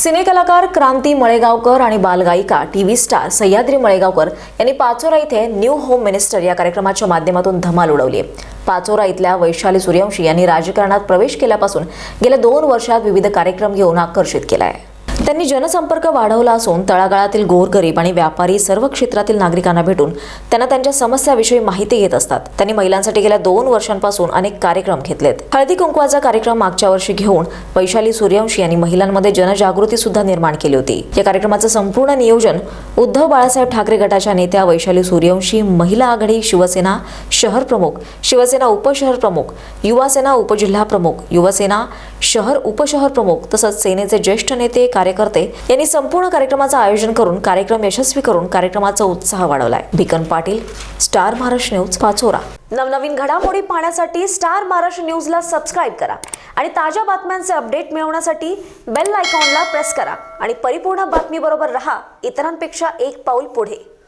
सिनेकलाकार क्रांती मळेगावकर आणि बालगायिका T V star Sahyadri Malegaonkar यांनी पाचोरा इथे न्यू होम मिनिस्टर या कार्यक्रमाच्या माध्यमातून धमाल उडवली पाचोरा इथल्या वैशाली सूर्यवंशी यांनी राजकारणात प्रवेश केल्यापासून गेल्या दोन वर्षात विविध कार्यक्रम घेऊन आकर्षित केला आहे. त्यांनी जनसंपर्क वाढवला असून तळागाळातील गोरगरीब आणि व्यापारी सर्व क्षेत्रातील नागरिकांना भेटून त्यांना त्यांच्या समस्याविषयी माहिती घेत असतात. त्यांनी महिलांसाठी गेल्या दोन वर्षांपासून अनेक कार्यक्रम घेतलेत. हळदी कुंकवाचा कार्यक्रम मागच्या वर्षी घेऊन वैशाली सूर्यवंशी यांनी महिलांमध्ये जनजागृती सुद्धा निर्माण केली होती. या कार्यक्रमाचं संपूर्ण नियोजन उद्धव बाळासाहेब ठाकरे गटाच्या नेत्या वैशाली सूर्यवंशी महिला आघाडी शिवसेना शहर प्रमुख शिवसेना उपशहर प्रमुख युवासेना उपजिल्हा प्रमुख युवसेना शहर उपशहर प्रमुख तसंच सेनेचे ज्येष्ठ नेते कार्यकर्ते यांनी संपूर्ण कार्यक्रमाचं आयोजन करून कार्यक्रम यशस्वी करून कार्यक्रमाचा उत्साह वाढवलाय. Bhikan Patil Star Maharashtra News Pachora. नवनवीन घडामोडी पाहण्यासाठी स्टार महाराष्ट्र न्यूजला सबस्क्राईब करा आणि ताज्या बातम्यांचे अपडेट मिळवण्यासाठी बेल आयकॉनला प्रेस करा आणि परिपूर्ण बातमीबरोबर रहा. इतरांपेक्षा एक पाऊल पुढे.